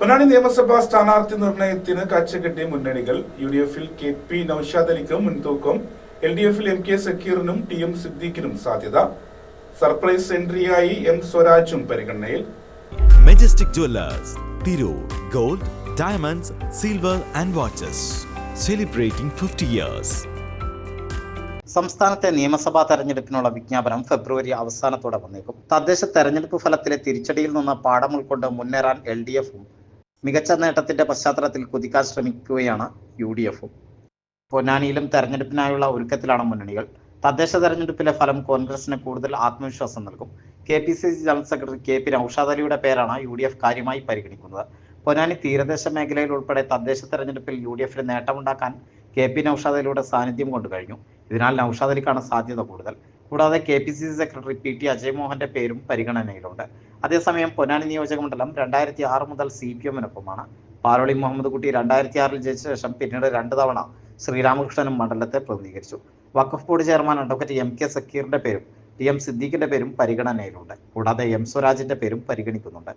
പൊന്നാനി നിയമസഭാ സ്ഥാനാർത്ഥി നിർണയത്തിന് കാഴ്ചകെട്ടിയ മുന്നണികൾ യു ഡി എഫിൽ കെ പി നൌഷാദ് അലിക്കും മുൻതൂക്കം എൽ ഡി എഫിൽ എം കെ സക്കീറിനും ടി എം സിദ്ദീഖിനും സാധ്യത സർപ്രൈസ് എൻട്രിയായി എം സ്വരാജും പരിഗണനയിൽ. Majestic jewellers Tirur gold diamonds silver and watches celebrating fifty years സംസ്ഥാനത്തെ നിയമസഭാ തെരഞ്ഞെടുപ്പിനുള്ള വിജ്ഞാപനം ഫെബ്രുവരി അവസാനത്തോടെ വന്നേക്കും. തദ്ദേശ തെരഞ്ഞെടുപ്പ് ഫലത്തിലെ തിരിച്ചടിയിൽ നിന്ന് പാഠം ഉൾക്കൊണ്ട് മുന്നേറാൻ എൽ ഡി എഫും മികച്ച നേട്ടത്തിന്റെ പശ്ചാത്തലത്തിൽ കുതിക്കാൻ ശ്രമിക്കുകയാണ് യു ഡി എഫും പൊന്നാനിയിലും തെരഞ്ഞെടുപ്പിനായുള്ള ഒരുക്കത്തിലാണ് മുന്നണികൾ. തദ്ദേശ തെരഞ്ഞെടുപ്പിലെ ഫലം കോൺഗ്രസിന് കൂടുതൽ ആത്മവിശ്വാസം നൽകും. K P C C general secretary K P Naushad അലിയുടെ പേരാണ് യു ഡി എഫ് കാര്യമായി പരിഗണിക്കുന്നത്. പൊന്നാനി തീരദേശ മേഖലയിൽ ഉൾപ്പെടെ തദ്ദേശ തെരഞ്ഞെടുപ്പിൽ യു ഡി എഫിന് നേട്ടമുണ്ടാക്കാൻ കെ പി നൌഷാദ് അലിയുടെ സാന്നിധ്യം കൊണ്ടു കഴിഞ്ഞു ഇതിനാൽ നൌഷാദ് അലിക്കാണ് സാധ്യത കൂടുതൽ. കൂടാതെ K P C C secretary P T അജയ്മോഹന്റെ പേരും പരിഗണനയിലുണ്ട്. അതേസമയം പൊന്നാനി നിയോജകമണ്ഡലം രണ്ടായിരത്തി ആറ് മുതൽ സി പി എമ്മിനൊപ്പമാണ് പാലോളി മുഹമ്മദ് കുട്ടി രണ്ടായിരത്തി ആറിൽ ജയിച്ച ശേഷം പിന്നീട് രണ്ട് തവണ ശ്രീരാമകൃഷ്ണനും മണ്ഡലത്തെ പ്രതിനിധീകരിച്ചു. Waqf board chairman advocate M K സക്കീറിന്റെ പേരും ടി എം സിദ്ദീഖിന്റെ പേരും പരിഗണനയിലുണ്ട്. കൂടാതെ എം സ്വരാജിന്റെ പേരും പരിഗണിക്കുന്നുണ്ട്.